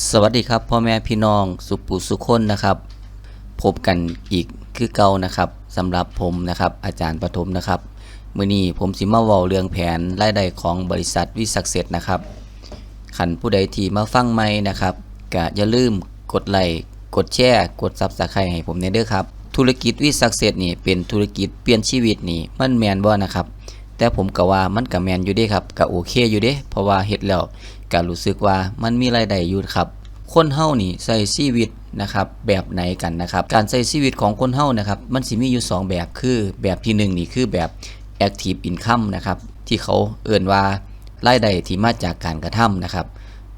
สวัสดีครับพ่อแม่พี่น้องสุปุสุคนนะครับ พบกันอีกคือเก่านะครับสำหรับผมนะครับอาจารย์ปฐมนะครับมื้อนี้ผมสิมาเว้าเรื่องแผนรายได้ของบริษัทวิสักเซตนะครับขันผู้ใดที่มาฟังใหม่นะครับก็อย่าลืมกดไลค์กดแชร์กดซับสไครต์ให้ผมเนเด้อครับ ธุรกิจวิสักเซตนี่เป็นธุรกิจเปลี่ยนชีวิตนี่มันแมนบ่นะครับ แต่ผมก็ว่ามันก็แมนอยู่เด้ครับก็โอเคอยู่เด้เพราะว่าเฮ็ดแล้ว ก็รู้สึกว่ามันมีรายได้อยู่ครับ คนเฮานี่ใช้ชีวิตนะครับแบบไหนกันนะครับ การใช้ชีวิตของคนเฮานะครับ มันสิมีอยู่ 2 แบบคือแบบที่1นี่คือแบบ active income นะครับ ที่เขาเอ่นว่ารายได้ที่มาจากการกระทำนะครับ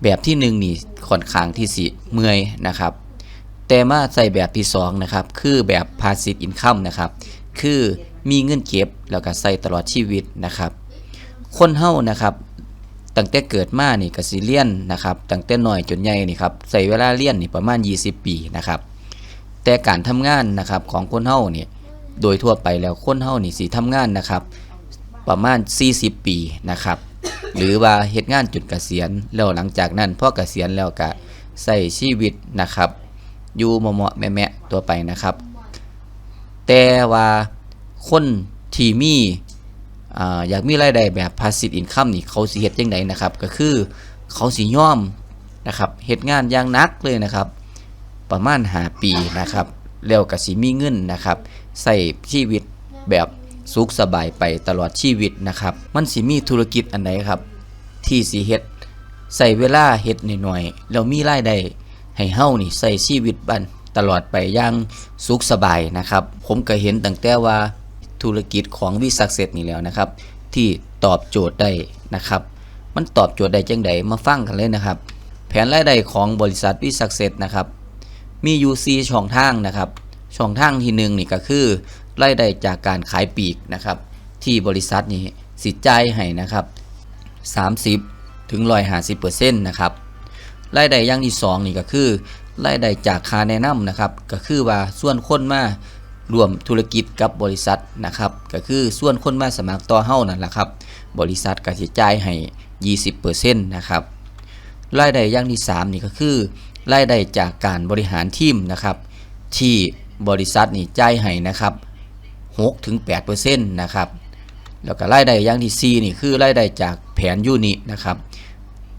แบบที่1นี่ค่อนข้างที่สิเมื่อยนะครับ แต่มาใส่แบบที่2นะครับคือแบบ passive income นะครับ คือมีเงินเก็บแล้วก็ใส่ตลอดชีวิตนะครับ คนเฮานะครับ ตั้งแต่เกิดมานี่ก็สิเรียนนะครับตั้งแต่น้อยจนใหญ่นี่ครับใส่เวลาเรียนนี่ประมาณ 20 ปีนะครับ แต่การทำงานนะครับของคนเฮานี่โดยทั่วไปแล้วคนเฮานี่สิทำงานนะครับ ประมาณ 40 ปีนะครับ หรือว่าเฮ็ดงานจนเกษียณแล้วหลังจากนั้นพอเกษียณแล้วก็ใส่ชีวิตนะครับ อยู่เหมาะๆแม่ตัวไปนะครับ แต่ว่าคนที่มี อยากมีรายได้แบบ passive income นี่เขาสิเฮ็ดจังไดนะครับ ก็คือเขาสิย่อมนะครับเฮ็ดงานอย่างนักเลยนะครับ ประมาณ5ปีนะครับแล้วก็สิมีเงินนะครับใส่ชีวิตแบบสุขสบายไปตลอดชีวิตนะครับ มันสิมีธุรกิจอันไหนครับ ที่สิเฮ็ดใส่เวลาเฮ็ดหน่อยๆแล้วมีรายได้ให้เฮานี่ใส่ชีวิตบันตลอดไปอย่างสุขสบายนะครับ ผมก็เห็นตั้งแต่ว่า ธุรกิจของวิสักเซตนี่แล้วนะครับ ที่ตอบโจทย์ได้นะครับ มันตอบโจทย์ได้จังใดมาฟังกันเลยนะครับ แผนรายได้ของบริษัทวิสักเซตนะครับมีอยู่4ช่องทางนะครับ ช่องทางที่หนึ่งนี่ก็คือรายได้จากการขายปีกนะครับ ที่บริษัทนี่สิจ่ายให้นะครับ 30ถึง150%นะครับรายได้อย่างที่สองนี่ก็คือรายได้จากค่าแนะนำนะครับ ก็คือว่าส่วนคนมา รวมธุรกิจกับบริษัทนะครับ ก็คือส่วนคนมาสมัครต่อเฮ้านั่นแหละครับ บริษัทก็สิจ่ายให้ 20%นะครับรายได้อย่างที่ 3 นี่ก็คือรายได้จากการบริหารทีมนะครับ ที่บริษัทนี่จ่ายให้นะครับ6ถึง8%นะครับแล้วก็รายได้อย่างที่4นี่คือรายได้จากแผนยูนินะครับ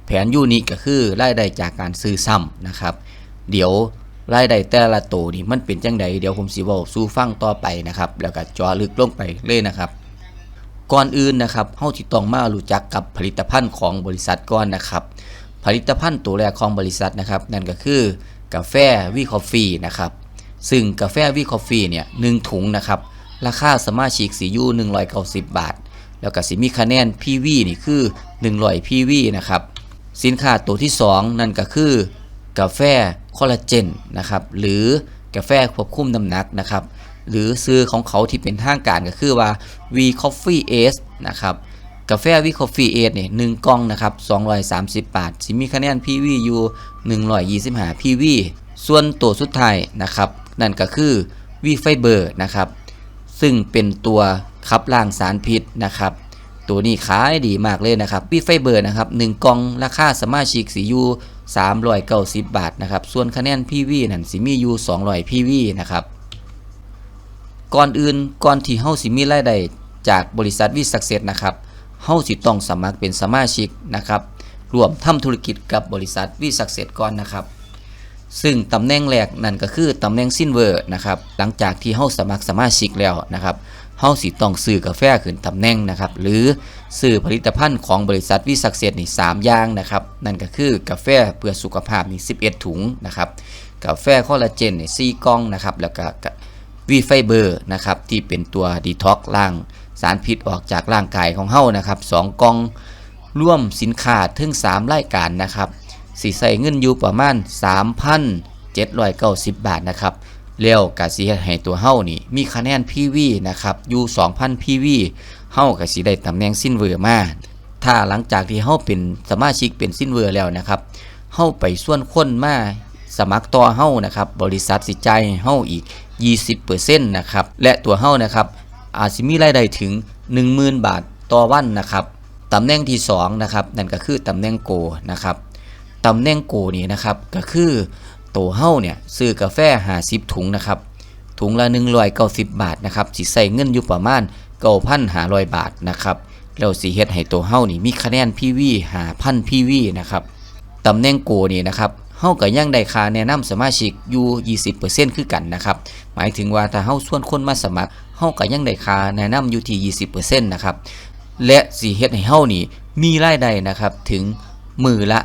แผนยูนิก็คือรายได้จากการซื้อซ้ำนะครับ เดี๋ยว รายได้แต่ละโตวนี่มันเป็นจังใดเดี๋ยวผมสิเว้าสู่ฟังต่อไปนะครับ แล้วก็จาะลึกลงไปเลยนะครับ ก่อนอื่นนะครับเฮาสิต้องมารู้จักกับผลิตภัณฑ์ของบริษัทก่อนนะครับ ผลิตภัณฑ์ตัวแรกของบริษัทนะครับ นั่นก็คือกาแฟวีคอฟฟี่นะครับ ซึ่งกาแฟวีคอฟฟี่เนี่ยหนึ่งถุงนะครับ ราคาสมาชิกสียู190 บาท แล้วก็สิมีคะแนน PV นี่คือ100 PV นะครับ สินค้าตัวที่ 2 นั่นก็คือกาแฟ คอลลาเจนนะครับหรือกาแฟควบคุมน้ำหนักนะครับหรือซื้อของเขาที่เป็นทางการก็คือว่า V Coffee Ace นะครับกาแฟวิคอฟฟี่เอเนี่ยหนึ่งกล่องนะครับ230 บาทสิมีคะแนน PV อยู่ 125 PV ส่วนตัวสุดท้ายนะครับ นั่นก็คือวีไฟเบอร์นะครับซึ่งเป็นตัวขับล้างสารพิษนะครับ ตัวนี้ขายดีมากเลยนะครับวีไฟเบอร์นะครับ1กล่องราคาสมาชิกสีอยู่ 390 บาทนะครับ ส่วนคะแนน PV นั่นสิมีอยู่200 PV นะครับ ก่อนอื่นก่อนที่เฮาสิมีรายได้จากบริษัทวิสักเซตนะครับเฮาสิต้องสมัครเป็นสมาชิกนะครับรวมทำธุรกิจกับบริษัทวิสักเซตก่อนนะครับ ซึ่งตำแหน่งแรกนั่นก็คือตำแหน่งซินเวอร์นะครับ หลังจากที่เฮาสมัครสมาชิกแล้วนะครับ เฮาสิต้องซื้อกาแฟขึ้นตำแหน่งนะครับ หรือซื้อผลิตภัณฑ์ของบริษัทวิสักเซตนี่สามอย่างนะครับ นั่นก็คือกาแฟเพื่อสุขภาพนี่11 ถุงนะครับ กาแฟคอลลาเจนนี่4กล่องนะครับ แล้วก็วีไฟเบอร์นะครับที่เป็นตัวดีท็อกล้างสารพิษออกจากร่างกายของเฮานะครับ2กล่องร่วมสินค้าถึง3รายการนะครับสิใส่เงินอยู่ประมาณ 3,790 บาทนะครับ แล้วกสิเฮ็ดให้ตัวเฮานี่ มีคะแนน PV นะครับอยู่ 2,000 PV เฮากสิได้ตำแหน่งซินเวอร์มาถ้าหลังจากที่เฮาเป็นสมาชิกเป็นซินเวอร์แล้วนะครับเฮาไปส่วนคนมาสมัครต่อเฮานะครับบริษัทสิจ่ายเฮาอีก 20%นะครับและตัวเฮานะครับอาจสิมีรายได้ถึง 10,000 บาทต่อวันนะครับตำแหน่งที่2นะครับนั่นก็คือตำแหน่งโกนะครับตำแหน่งโกนี่นะครับก็คือ ตัวเฮ้าเนี่ยซื้อกาแฟ50ถุงนะครับถุงละ190บบาทนะครับสิใส่เงินอยู่ประมาณ9,500บาทนะครับแล้วสิเฮ็ดให้ตัวเฮ้านี่มีคะแนน PV 5,000 PV นพีวีนะครับตำแหน่งโกนี่นะครับเฮ้าก็ยังได้คาแนะนำสมาชิกอยู่20%คือกันนะครับหมายถึงว่าถ้าเฮ้าชวนคนมาสมัครเฮ้าก็ยังได้คาแนะนำอยู่ที่20%นะครับและสิเฮ็ดให้เฮ้านี่มีรายได้นะครับถึงมือละ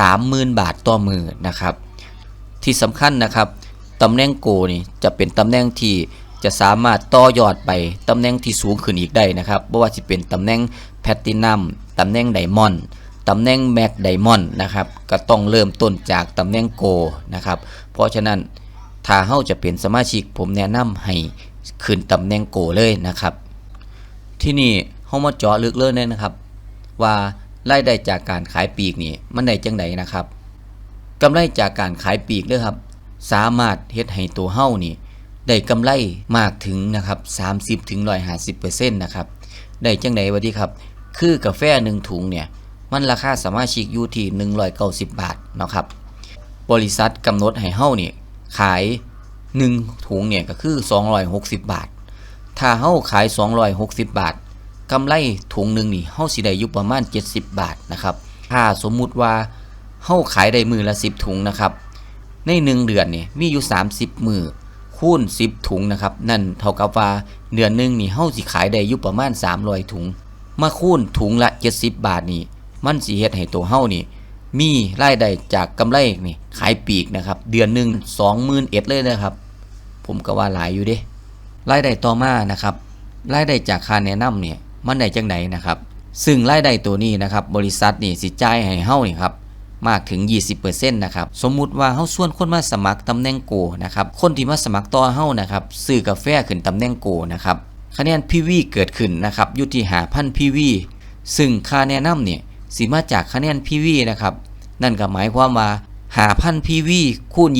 30,000 บาทต่อมือนะครับ ที่สำคัญนะครับตำแหน่งโกนี่จะเป็นตำแหน่งที่จะสามารถต่อยอดไปตำแหน่งที่สูงขึ้นอีกได้นะครับไม่ว่าจะเป็นตำแหน่งแพลตินัมตำแหน่งไดมอนด์ตำแหน่งแม็กไดมอนด์นะครับก็ต้องเริ่มต้นจากตำแหน่งโกนะครับเพราะฉะนั้นถ้าเฮาจะเป็นสมาชิกผมแนะนำให้ขึ้นตำแหน่งโกเลยนะครับ ที่นี่เฮามาเจาะลึกเลยนะครับ ว่ารายได้จากการขายปีกนี่มันได้จังไดนะครับ กำไรจากการขายปีกเด้อครับ สามารถเฮ็ดให้ตัวเฮานี่ ได้กำไรมากถึงนะครับ30ถึง150%นะครับ ได้จังไดวะที่ครับ คือกาแฟหนึ่งถุงเนี่ย มันราคาสมาชิกอยู่ที่190 บาทเนาะครับ บริษัทกำหนดให้เฮานี่ ขาย 1 ถุงเนี่ยก็คือ 260 บาท ถ้าเฮาขาย 260 บาทกำไรถุงหนึ่งนี่เฮาสิได้อยู่ประมาณ 70 บาทนะครับ ถ้าสมมุติว่า เฮาขายได้มือละ10ถุงนะครับ ใน1เดือนนี่มีอยู่30มือคูณ10ถุงนะครับ นั่นเท่ากับว่าเดือนหนึงนี่เฮาสิขายได้อยู่ประมาณ300ถุง มาคูณถุงละ70บาทนี่มันสิเฮ็ดให้ตัวเฮานี่ มีรายได้จากกำไรนี่ขายปีกนะครับ เดือนหนึ่ง20,000เอ็ดเลยนะครับ ผมก็ว่าหลายอยู่เด้รายได้ต่อมานะครับรายได้จากค่าแนะนำเนี่ยมันได้จังไหนนะครับ ซึ่งรายได้ตัวนี้นะครับ บริษัทนี่สิจ่ายให้เฮานี่ครับ มากถึง 20%นะครับ สมมุติว่าเฮาส่วนคนมาสมัครตำแหน่งโกนะครับ คนที่มาสมัครต่อเฮานะครับซื้อกาแฟขึ้นตำแหน่งโกนะครับ คะแนน PV เกิดขึ้นนะครับอยู่ที่5,000 PV ซึ่งค่าแนะนำเนี่ยสิมาจากคะแนน PV นะครับ นั่นก็หมายความว่า5,000 PV คูณ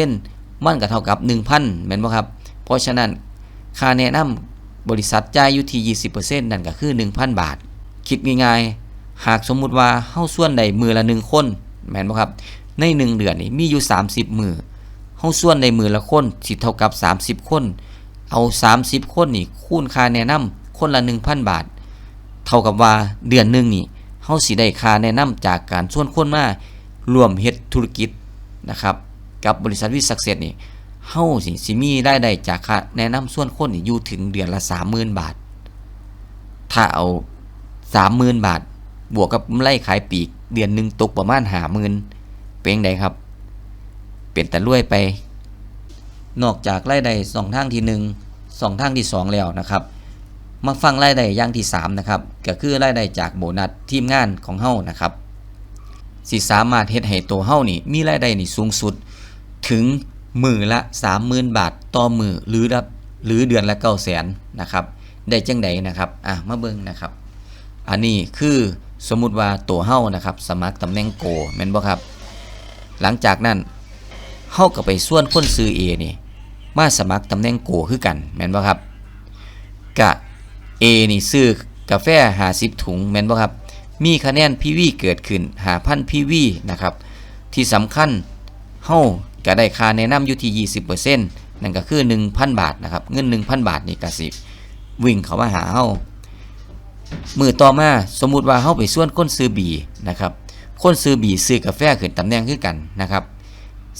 20%มันก็เท่ากับ 1,000แม่นบ่ครับ เพราะฉะนั้นค่าแนะนำบริษัทจ่ายอยู่ที่ 20%นั่นก็คือ 1,000 บาท คิดง่ายๆ หากสมมุติว่าเฮาส่วนใดมือละ1คนแม่นบ่ครับ ใน1เดือนนี่มีอยู่ 30 มือเฮาส่วนใดมือละคนสิเท่ากับ 30 คน เอา 30 คนนี่คูณค่าแนะนำคนละ 1,000 บาท เท่ากับว่าเดือนหนึงนี่เฮาสิได้ค่าแนะนำจากการชวนคนมารวมเฮ็ดธุรกิจนะครับกับบริษัทวิสักเซสนี่เฮาสิสิมีรายได้จากค่าแนะนำส่วนคนนี่อยู่ถึงเดือนละ 30,000 บาท ถ้าเอา 30,000 บาท บวกกับกำไรขายปีกเดือนหนึ่งตกประมาณ50,000เป็นจั่งใดครับ เป็นแต่รวยไป นอกจากรายได้สองทางที่หนึ่งสองทางที่สองแล้วนะครับ มาฟังรายได้ย่างที่3นะครับก็คือรายได้จากโบนัสทีมงานของเฮ้านะครับสิสามารถเฮ็ดให้ตัวเฮ้านี่มีรายได้นี่สูงสุดถึงมือละ 30,000 บาท ต่อมือหรือรับหรือเดือนละ900,000นะครับ ได้จังใดนะครับ อะ มาเบิ่งนะครับ อันนี้คือ สมมุติว่าตัวเฮานะครับสมัครตำแหน่งโกแม่นบ่ครับ หลังจากนั้นเฮาก็ไปส่วนคนซื้อเอนี่มาสมัครตำแหน่งโกคือกันแม่นบ่ครับกะ A นี่ซื้อกาแฟ50ถุงแม่นบ่ครับ มีคะแนน PV เกิดขึ้น5,000 PV นะครับ ที่สำคัญเฮาก็ได้ค่าแนะนำอยู่ที่ 20%นั่นก็คือ 1,000 บาทนะครับ เงิน 1,000 บาทนี่ก็สิ วิ่งเข้ามาหาเฮา มือต่อมาสมมุติว่าเฮาไปส่วนคนซื้อบีนะครับคนซื้อบีซื้อกาแฟขึ้นตำแหน่งคือกันนะครับ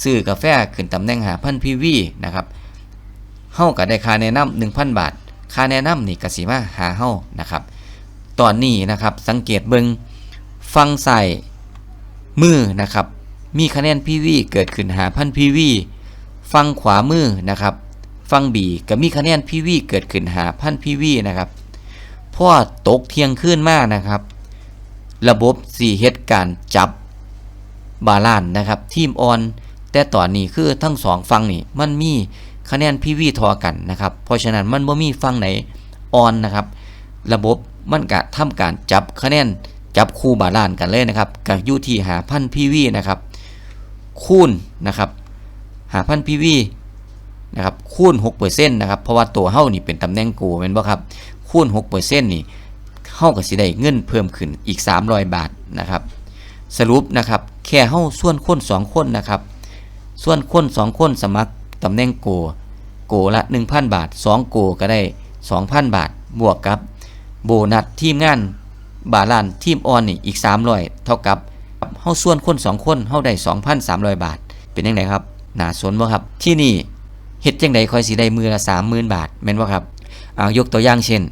ซื้อกาแฟขึ้นตำแหน่ง5,000 PV นะครับเฮาก็ได้ค่าแนะนำ1,000 บาท ค่าแนะนำนี่ก็สิมาหาเฮานะครับ ตอนนี้นะครับสังเกตเบิงฟังใส่มือนะครับมีคะแนน PV เกิดขึ้น5,000 PV ฟังขวามือนะครับฟังบีก็มีคะแนน PV เกิดขึ้น5,000 PV นะครับ พอตกเที่ยงคืนมากนะครับ ระบบสี่เฮ็ดการจับบาลานนะครับ ทีมออน แต่ตอนนี้คือทั้งสองฟังนี่มันมีคะแนน PV ทอกันนะครับ เพราะฉะนั้นมันบ่มีฟังไหนออนนะครับ ระบบมันก็ทำการจับคะแนนจับคู่บาลานกันเลยนะครับกับยูที่5,000 PV นะครับ คูณนะครับ5,000 PV นะครับคูณ6%นะครับเพราะว่าตัวเฮานี่เป็นตำแหน่งกูแม่นบ่ครับ คูณ6%นี่เฮาก็สิได้เงินเพิ่มขึ้นอีก 300 บาทนะครับ สรุปนะครับแค่เฮาส่วนคนสองคนนะครับ ส่วนคนสองคนสมัครตำแหน่งโก โกละ 1,000 บาท 2 โกก็ได้ 2,000 บาท บวกกับ โบนัสทีมงานบาลานทีมออนนี่อีก 300 เท่ากับเฮาส่วนคน2คนเฮาได้ 2,300 บาท เป็นยังไงครับน่าสนบ่ครับ ที่นี่เฮ็ดจังไดค่อยสิได้มือละ30,000 บาทแม่นบ่ครับอ่ายกตัวอย่างเช่น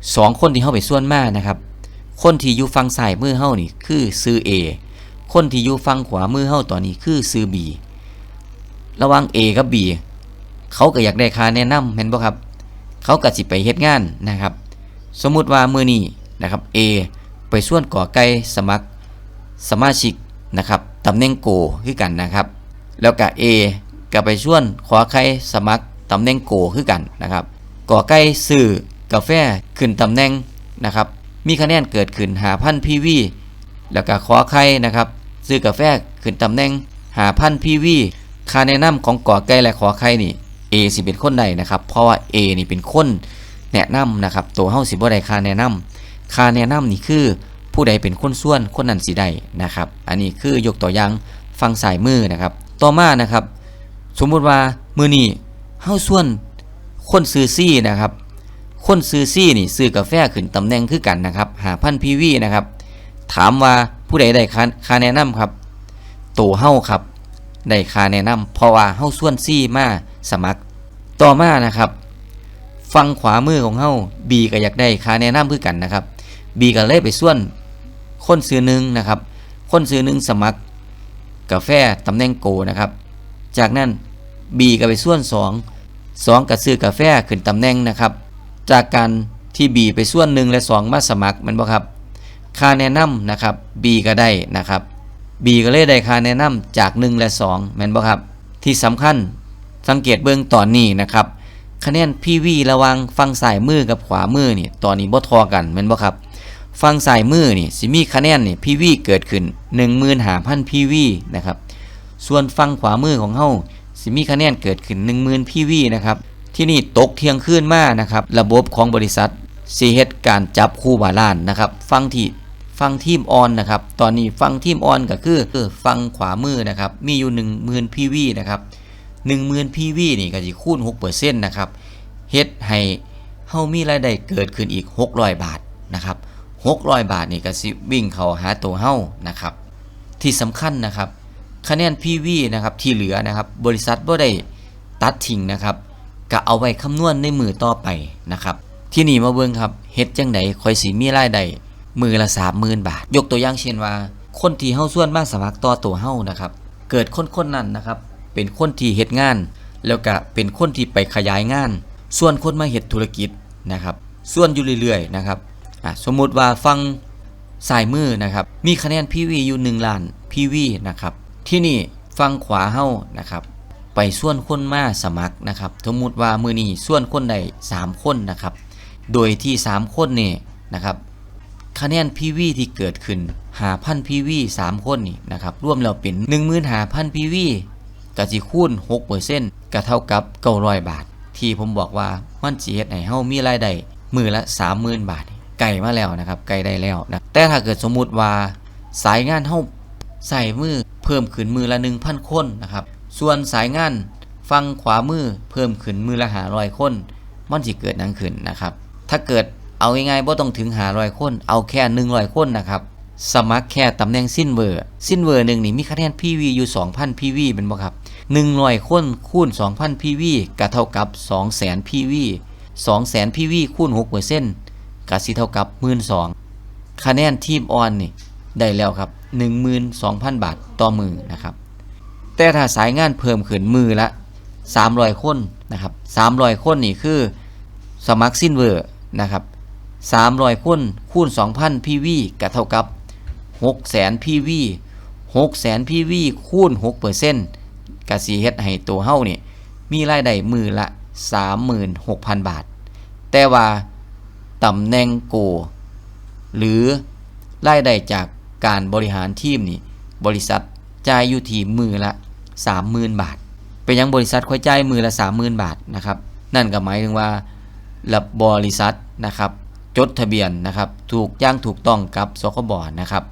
2คนที่เฮาไปส่วนมานะครับ คนที่อยู่ฝั่งซ้ายมือเฮานี่คือซื้อ A คนที่อยู่ฝั่งขวามือเฮาตอนนี้คือซื้อ B ระหว่าง A กับ B เขาก็อยากได้ค่าแนะนำแม่นบ่ครับ เขาก็สิไปเฮ็ดงานนะครับ สมมุติว่ามือนี้นะครับ A ไปส่วนก่อไก่สมัครสมาชิกนะครับตำแหน่งโกคือกันนะครับ แล้วก็ A ก็ไปส่วนขอไข่สมัครตำแหน่งโกคือกันนะครับก่อไก่ซื้อ กาแฟขึ้นตำแหน่งนะครับ มีคะแนนเกิดขึ้น5,000 PV แล้วก็ขอไข่นะครับ ซื้อกาแฟขึ้นตำแหน่ง5,000 PV ค่าแนะนำของก่อไก่และขอไข่นี่ A สิเป็นคนใดนะครับ เพราะว่า A นี่เป็นคนแนะนำนะครับ ตัวเฮาสิบ่ได้ค่าแนะนำค่าแนะนำนี่คือผู้ใดเป็นคนส่วนคนนั้นสิได้นะครับ อันนี้คือยกตัวอย่างฟังสายมือนะครับ ต่อมานะครับ สมมุติว่ามือนี้เฮาส่วนคนซื้อซี่นะครับ คนซื้อซี่นี่ซื้อกาแฟขึ้นตำแหน่งคือกันนะครับหาพันพีวีนะครับ ถามว่าผู้ใดได้ค่าคาแนะนำครับโตเฮ้าครับได้ค่าแนะนำเพราะว่าเฮ้าส่วนซี่มาสมัครต่อมานะครับ ฟังขวามือของเฮ้าบีก็อยากได้ค่าแนะนำคือกันนะครับบีก็เลยไปส่วนคนซื้อหนึ่งนะครับ คนซื้อหนึ่งสมัคร กาแฟตำแหน่งโกนะครับ จากนั้น B ก็ไปส่วน 2 2ก็ซื้อกาแฟขึ้นตำแหน่งนะครับ จากการที่ B ไปส่วน1และ 2 มาสมัครมันบ่ครับ ค่าแนะนำนะครับ B ก็ได้นะครับ B ก็เลยได้ค่าแนะนำจาก 1 และ 2แม่นบ่ครับ ที่สำคัญสังเกตเบื้องตอนนี้นะครับ คะแนน PV ระวังฟังซ้ายมือกับขวามือนี่ตอนนี้บ่ทอกันแม่นบ่ครับฟังซ้ายมือนี่สิมีคะแนนนี่ PV เกิดขึ้น15,000 PV นะครับ ส่วนฝั่งขวามือของเฮาสิมีคะแนนเกิดขึ้น10,000 PV นะครับ ที่นี่ตกเที่ยงคืนมานะครับ ระบบของบริษัทสิเฮ็ดการจับคู่บาลานนะครับ ฟังที่ฟังทีมออนนะครับ ตอนนี้ฟังทีมออนก็คือคือฟังขวามือนะครับ มีอยู่ 10,000 PV นะครับ10,000 PV นี่ก็สิคูณ6%นะครับเฮ็ดให้เฮามีรายได้เกิดขึ้นอีก 600 บาทนะครับ600 บาทนี่ก็สิวิ่งเข้าหาตัวเฮานะครับ ที่สำคัญนะครับ คะแนน PV นะครับที่เหลือนะครับ บริษัทบ่ได้ตัดทิ้งนะครับ ก็เอาไว้คำนวณในมือต่อไปนะครับ ที่นี่มาเบิ่งครับเฮ็ดจังไดคอยสิมีรายได้มือละ30,000บาท ยกตัวอย่างเช่นว่า คนที่เฮาส่วนมาสมัครต่อตัวเฮานะครับ เกิดคนคนนั้นนะครับ เป็นคนที่เฮ็ดงาน แล้วก็เป็นคนที่ไปขยายงาน ส่วนคนมาเฮ็ดธุรกิจนะครับ ส่วนอยู่เรื่อยๆนะครับสมมุติว่าฟังสายมือนะครับ มีคะแนน PV อยู่1ล้าน PV นะครับ ที่นี่ฟังขวาเฮ้านะครับ ไปส่วนคนมาสมัครนะครับสมมติว่ามือนี้ส่วนคนใด3คนนะครับ โดยที่ 3 คนนี่นะครับคะแนน PV ที่เกิดขึ้น5,000 PV 3คนนี่นะครับรวมแล้วเป็น15,000 PV ก็สิคูณ6%ก็เท่ากับ900บาท ที่ผมบอกว่ามันสิเฮ็ดให้เฮามีรายได้มือละ30,000 บาท ไก่มาแล้วนะครับ ไก่ได้แล้วนะแต่ถ้าเกิดสมมุติว่าสายงานเฮาใส่มือเพิ่มขึ้นมือละ1,000 คนนะครับ ส่วนสายงานฟังขวามือเพิ่มขึ้นมือละ500คนมันสิเกิดนังขึ้นนะครับ ถ้าเกิดเอาง่ายๆบ่ต้องถึง500คน เอาแค่100คนนะครับ สมัครแค่ตำแหน่งสิ้นเวอร์สิ้นเวอร์หนึ่งนี่มีคะแนน PV อยู่2,000 PV เป็นบ่ครับ100คนคูณ2,000 PV ก็เท่ากับ200,000 PV 200,000 PV คูณ6%ก็สิเท่ากับ12,000คะแนนทีมออนนี่ได้แล้วครับ12,000 บาทต่อมือนะครับ แต่ถ้าสายงานเพิ่มขึ้นมือละ 300 คนนะครับ300 คนนี่คือสมัครสิ้นเวอร์นะครับ300 คนคูณ 2,000 PV ก็เท่ากับ 600,000 PV 600,000 PV คูณ6%ก็สิเฮ็ดให้ตัวเฮานี่มีรายได้มือละ 36,000 บาท แต่ว่าตำแหน่งโก หรือรายได้จากการบริหารทีมนี่บริษัทจ่ายอยู่ที่มือละ 30,000 บาท เป็นยังบริษัทค่อยจ่ายมือละ 30,000 บาทนะครับนั่นก็หมายถึงว่ารับบริษัทนะครับจดทะเบียนนะครับถูกย่างถูกต้องกับสคบนะครับ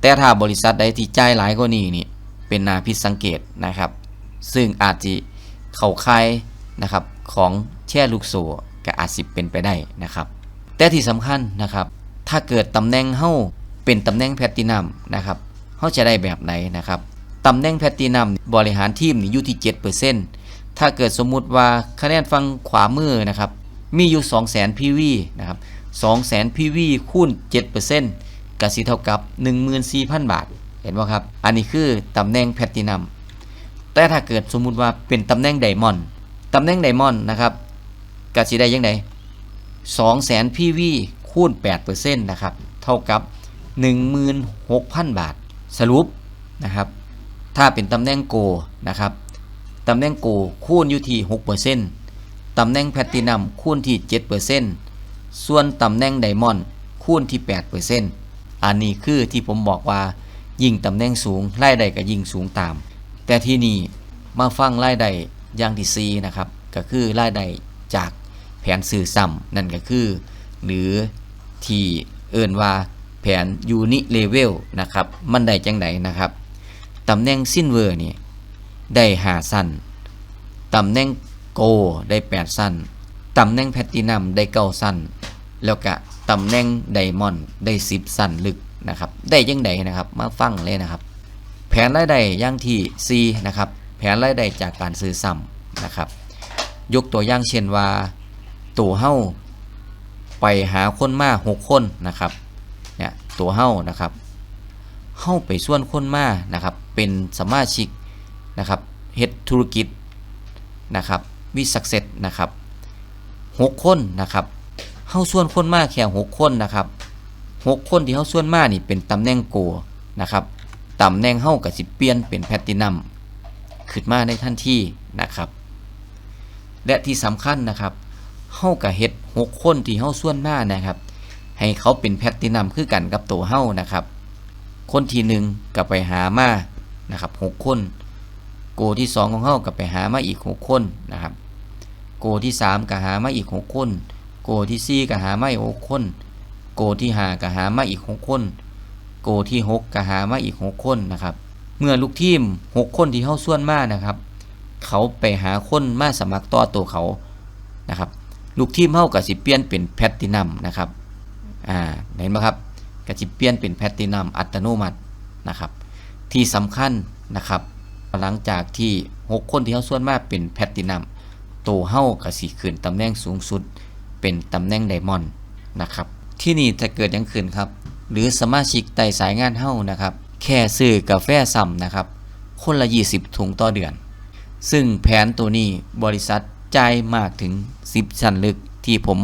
แต่ถ้าบริษัทใดที่จ่ายหลายกว่านี้นี่เป็นนาพิสังเกตนะครับ ซึ่งอาจจะเข้าค่ายนะครับของแช่ลูกโซ่ก็อาจสิเป็นไปได้นะครับ แต่ที่สำคัญนะครับ ถ้าเกิดตำแหน่งเฮ้าเป็นตำแหน่งแพตตินัมนะครับเฮาจะได้แบบไหนนะครับ ตำแหน่งแพตตินัมบริหารทีมนี่อยู่ที่7%ถ้าเกิดสมมุติว่าคะแนนฟังขวามือนะครับ มีอยู่ 200,000 PV นะครับ 200,000 PV คูณ7%ก็สิเท่ากับ 14,000 บาท เห็นบ่ครับ อันนี้คือตำแหน่งแพตตินัม แต่ถ้าเกิดสมมุติว่าเป็นตำแหน่งไดมอนด์ตำแหน่งไดมอนด์นะครับก็สิได้ยังไง200,000 PV คูณ8%นะครับ เท่ากับ 16,000 บาท สรุปนะครับ ถ้าเป็นตำแหน่งโกนะครับตำแหน่งโกคูณอยู่ที่6%ตำแหน่งแพลตินัมคูณที่ 7%ส่วนตำแหน่งไดมอนด์คูณที่ 8%อันนี้คือที่ผมบอกว่า ยิ่งตำแหน่งสูงรายได้ก็ยิ่งสูงตาม แต่ที่นี่มาฟังรายได้อย่างที่ซีนะครับก็คือรายได้จากแผนสื่อซ้ำนั่นก็คือ หรือที่เอิ่นว่าแผนยูนิเลเวลนะครับมันได้จังไดนะครับ ตำแหน่งซินเวอร์นี่ได้หาสั้นตำแหน่งโกได้8สั้นตำแหน่งแพลตตินัมได้เก้าสั้นแล้วก็ตำแหน่งไดมอนด์ได้10สั้นลึกนะครับ ได้จังไดนะครับ มาฟังเลยนะครับ แผนรายได้ย่างที่ 4 นะครับ แผนรายได้จากการซื้อซ้ำนะครับ ยกตัวอย่างเช่นว่าตัวเฮ้าไปหาคนมา6คนนะครับ เนี่ยตัวเฮ้านะครับ เฮาไปส่วนคนมานะครับ เป็นสมาชิกนะครับเฮ็ดธุรกิจนะครับวิสักเซตนะครับ6คนนะครับเฮาส่วนคนมาแค่6คนนะครับ6คนที่เฮาส่วนมานี่เป็นตำแหน่งโกนะครับตำแหน่งเฮากับสิเปลี่ยนเป็นแพตตินัมขึ้นมาในทันทีนะครับ และที่สำคัญนะครับเฮากับเฮ็ด6คนที่เฮาส่วนมานะครับ ให้เขาเป็นแพตตินัมคือกันกับตัวเฮานะครับ คนที่หนึ่งกับไปหามานะครับ6คน โกที่2ของเฮากับไปหามาอีก6คนนะครับ โกที่3ก็หามาอีก6คน โกที่4ก็หามาอีก6คน โกที่5ก็หามาอีก6คน โกที่6ก็หามาอีก6คนนะครับ เมื่อลูกทีม6คนที่เฮาส่วนมานะครับ เขาไปหาคนมาสมัครต่อตัวเขานะครับ ลูกทีมเฮาก็สิเปียนเป็นแพตตินัมนะครับ อ่า เห็นไหมครับ ก็สิเปลี่ยนเป็นแพลตตินัมอัตโนมัตินะครับ ที่สำคัญนะครับ หลังจากที่ 6 คนที่เฮาส่วนมาเป็นแพลตตินัมโตเฮ้าก็สิขึ้นตำแหน่งสูงสุด เป็นตำแหน่งไดมอนด์นะครับ ที่นี่จะเกิดยังขึ้นครับ หรือสมาชิกไต่สายงานเฮ้านะครับ แค่ซื้อกาแฟซ้ำนะครับ คนละ 20 ถุงต่อเดือน ซึ่งแผนตัวนี้บริษัทจ่ายมากถึง 10 ชั้นลึกที่ผม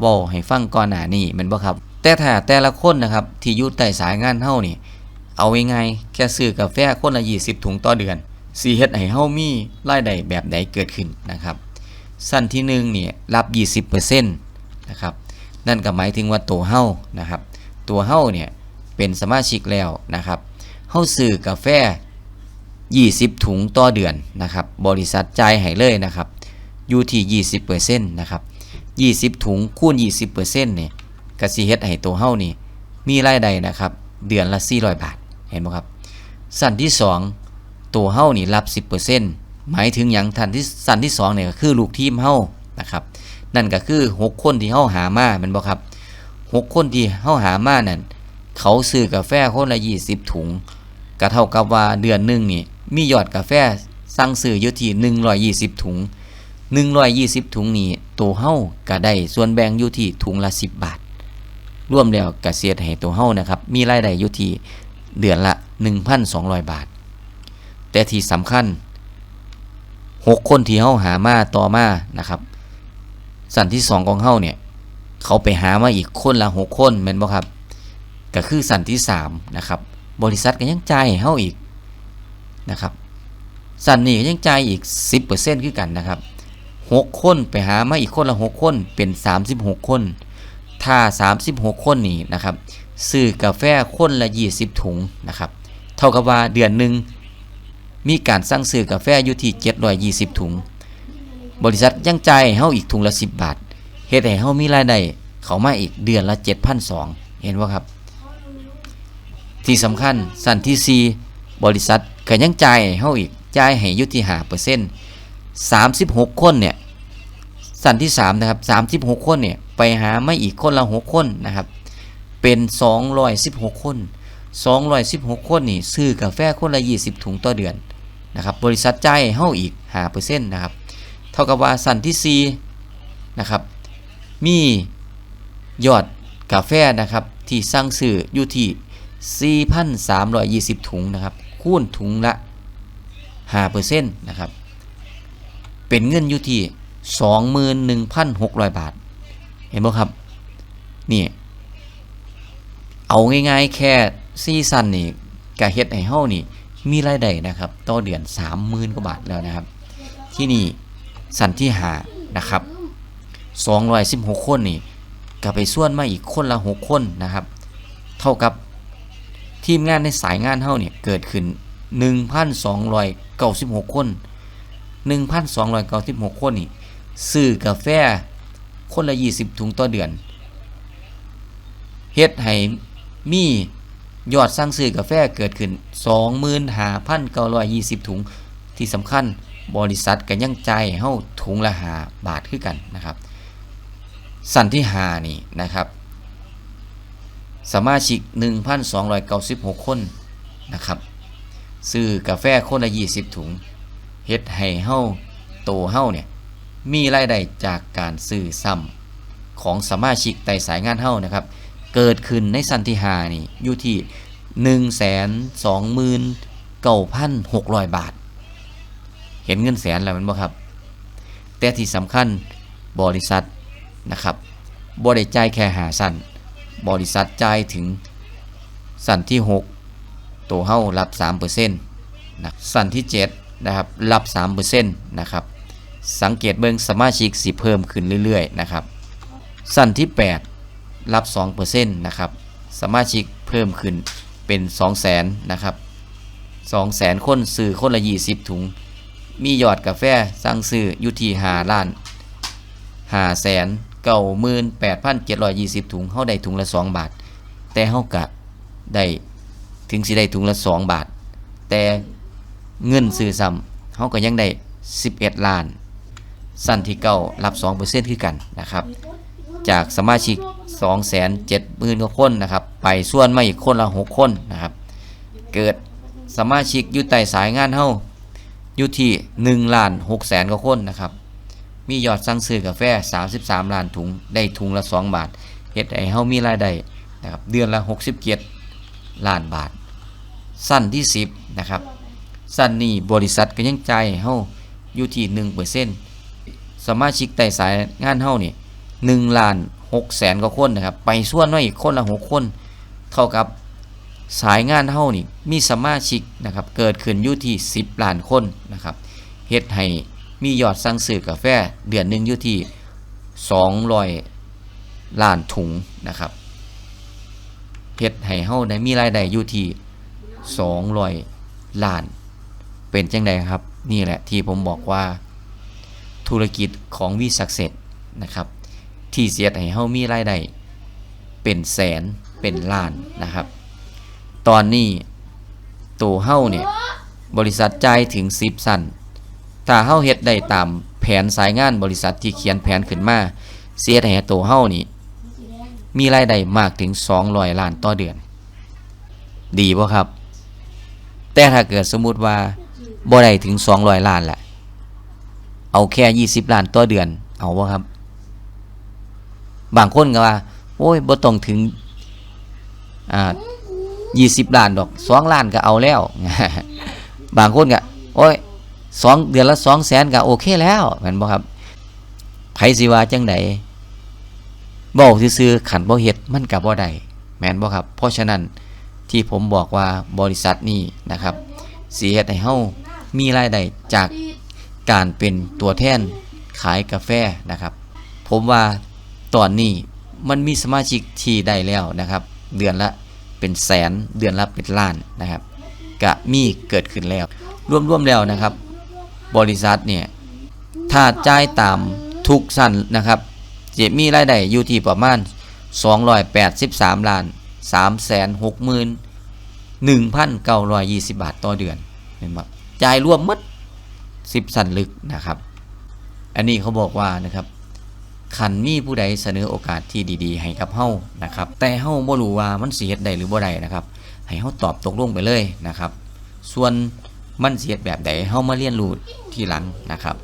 เว้าให้ฟังก่อนหน้านี้ม่นบ่ครับ แต่ถ้าแต่ละคนนะครับที่อยู่ใต้สายงานเฮานี่ เอาไง่ายๆแค่ซื้อกาแฟคนละ20 ถุงต่อเดือนสิเฮ็ดให้เฮามีรายได้แบบใดเกิดขึ้นนะครับ สั้นที่1เนี่ยรับ 20%นะครับนั่นก็หมายถึงว่าตัวเฮานะครับ ตัวเฮาเนี่ยเป็นสมาชิกแล้วนะครับเฮาซื้อกาแฟ 20 ถุงต่อเดือนนะครับ บริษัทจ่ายให้เลยนะครับอยู่ที่ 20%นะครับ 20 ถุงคูณ 20%เนี่ย กสิเฮ็ดให้ตัวเฮานี่ มีรายได้นะครับ เดือนละ400บาท เห็นบ่ครับ สั้นที่ 2 ตัวเฮานี่รับ 10%หมายถึงหยังทันที่สั้นที่2เนี่ยก็คือลูกทีมเฮานะครับ นั่นก็คือ 6 คนที่เฮาหามาแม่นบ่ครับ 6 คนที่เฮาหามานั่นเขาซื้อกาแฟคนละ 20 ถุงก็เท่ากับว่าเดือนหนึงนี่มียอดกาแฟสั่งซื้ออยู่ที่120 ถุง 120 ถุงนี่ตัวเฮาก็ได้ส่วนแบ่งอยู่ที่ถุงละ 10 บาท รวมแล้วก็เสียให้ตัวเฮานะครับ มีรายได้อยู่ที่เดือนละ 1,200 บาท แต่ที่สำคัญ 6 คนที่เฮาหามาต่อมานะครับสันที่ 2 ของเฮาเนี่ย เขาไปหามาอีกคนละ 6 คนแม่นบ่ครับ ก็คือสันที่3นะครับบริษัทก็ยังจ่ายให้เฮาอีกนะครับสันนี่ก็ยังจ่ายอีก 10%คือกันนะครับ 6 คนไปหามาอีกคนละ 6 คนเป็น 36 คน ถ้า 36 คนนี่นะครับซื้อกาแฟคนละ 20 ถุงนะครับเท่ากับว่าเดือนหนึ่งมีการสั่งซื้อกาแฟอยู่ที่720 ถุง บริษัทยังให้เฮาอีกถุงละ 10 บาทเฮ็ดให้เฮามีรายได้เขามาอีกเดือนละ 7,200 เห็นบ่าครับ ที่สำคัญสั้นที่ 4 บริษัทก็ยังจ่ายให้เฮาอีกจ่ายให้อยู่ที่5% 36 คนเนี่ย สั้นที่ 3 นะครับ 36 คนเนี่ย ไปหาไม่อีกคนละ6คนนะครับ เป็น 216 คน 216 คนนี่ซื้อกาแฟคนละ 20 ถุงต่อเดือนนะครับ บริษัทจ่ายให้เฮาอีก5%นะครับ เท่ากับว่าสันที่4นะครับ มียอดกาแฟนะครับที่สั่งซื้ออยู่ที่ 4,320 ถุงนะครับ คูณถุงละ5%นะครับ เป็นเงินอยู่ที่ 21,600 บาท เห็นบ่ครับ นี่ เอาง่ายๆ แค่ซีซั่นนี่กะเฮ็ดให้เฮานี่ มีรายได้นะครับต่อเดือน30,000กว่าบาทแล้วนะครับ ที่นี่สันที่หานะครับ216 คนนี่ก็ไปส่วนมาอีกคนละ 6 คนนะครับ เท่ากับทีมงานในสายงานเฮาเนี่ยเกิดขึ้น 1,296 คน 1,296 คนนี่ซื้อกาแฟ คนละ 20 ถุงต่อเดือนเฮ็ดให้มียอดสั่งซื้อกาแฟเกิดขึ้น 25,920 ถุงที่สำคัญบริษัทก็ยังจ่ายให้เฮาถุงละหาบาทคือกันนะครับ สันที่หานี่นะครับ สมาชิก 1,296 คนนะครับซื้อกาแฟคนละ 20 ถุงเฮ็ดให้เฮาโตเฮาเนี่ย มีรายได้จากการซื้อซ้ำของสมาชิกใต้สายงานเฮานะครับ เกิดขึ้นในสันที่หานี่อยู่ที่ 129,600 บาท เห็นเงินแสนแล้วมันบ่ครับ แต่ที่สำคัญบริษัทนะครับบริจ่ายแค่หาสั้นบริษัทจ่ายถึงสั้นที่ 6 ตัวเฮารับ3%นะสั้นที่ 7 นะครับ รับ3%นะครับ สังเกตเบิ่งสมาชิกสิเพิ่มขึ้นเรื่อยๆนะครับ สั้นที่ 8 รับ 2%นะครับ สมาชิกเพิ่มขึ้นเป็น200,000นะครับ2 0 0 0 0คนซื้อคนละ 20 ถุง มียอดกาแฟสั่งซื้ออยู่ที่5ล้าน5แสน98,720ถุงเฮาได้ถุงละ2บาท แต่เฮากะได้ถึงสิได้ถุงละ2บาท แต่เงินซื้อซ้ำเฮาก็ยังได้11ล้าน สั้นที่เก้ารับ 2%คือกันนะครับ จากสมาชิก 270,000กว่าคนนะครับ ไปส่วนมาอีกคนละ 6 คนนะครับ เกิดสมาชิกอยู่ใต้สายงานเฮาอยู่ที่1ล้าน6แสนกว่าคนนะครับ มียอดสั่งซื้อกาแฟ 33 ล้านถุง ได้ถุงละ 2 บาทเฮ็ดให้เฮามีรายได้นะครับเดือนละ 67 ล้านบาท สั้นที่ 10 นะครับ สั้นนี้บริษัทก็ยังจ่ายให้เฮาอยู่ที่1% สมาชิกใต้สายงานเฮานี่1ล้าน6แสนกว่าคนนะครับ ไปส่วนมาอีกคนละ6คน เท่ากับสายงานเฮานี่มีสมาชิกนะครับ เกิดขึ้นอยู่ที่10ล้านคนนะครับเฮ็ดให้มียอดสั่งซื้อกาแฟเดือนหนึ่งอยู่ที่200ล้านถุงนะครับเฮ็ดให้เฮาได้มีรายได้อยู่ที่200ล้าน เป็นจังไดครับ นี่แหละที่ผมบอกว่า ธุรกิจของวีสักเซ s นะครับ ที่เสียให้เฮามีรายได้เป็นแสนเป็นล้านนะครับ ตอนนี้ตัวเฮาเนี่ยบริษัทจ่ายถึง10สั้นถ้าเฮาเฮ็ดได้ตามแผนสายงานบริษัทที่เขียนแผนขึ้นมา เสียให้ตัวเฮานี่มีรายได้มากถึง200ล้านต่อเดือน ดีบ่ครับ แต่ถ้าเกิดสมมุติว่าบ่ได้ถึง200ล้านแหละ เอาแค่20ล้านต่อเดือน เอาบ่ครับ บางคนก็ว่า โอ้ยบ่ต้องถึงอ่า20ล้านดอก2ล้านก็เอาแล้ว บางคนก็โอ้ยสองเดือนละสองแสนก็โอเคแล้วแม่นบ่ครับไผสิว่าจังไดบอกซื่อขันบ่เฮ็ดมันก็บ่ได้แม่นบ่ครับ เพราะฉะนั้นที่ผมบอกว่าบริษัทนี้นะครับสิเฮ็ดให้เฮามีรายได้จาก การเป็นตัวแทนขายกาแฟนะครับ ผมว่าตอนนี้มันมีสมาชิกที่ได้แล้วนะครับ เดือนละเป็นแสนเดือนละเป็นล้านนะครับก็มีเกิดขึ้นแล้ว รวมๆแล้วนะครับ บริษัทเนี่ยถ้าจ่ายตามทุกสั้นนะครับจะมีรายได้อยู่ที่ประมาณ 283ล้าน3 6 0 0 0 1,920 บาทต่อเดือนเห็นบ่จ่ายรวมหมด สิบสันลึกนะครับ อันนี้เขาบอกว่านะครับขันมีผู้ใดเสนอโอกาสที่ดีๆ ให้กับเฮานะครับ แต่เฮาบ่รู้ว่ามันเสียดได้หรือบ่ได้นะครับ ให้เฮาตอบตกลงไปเลยนะครับ ส่วนมันเสียดแบบใดเฮามาเรียนรู้ทีหลังนะครับ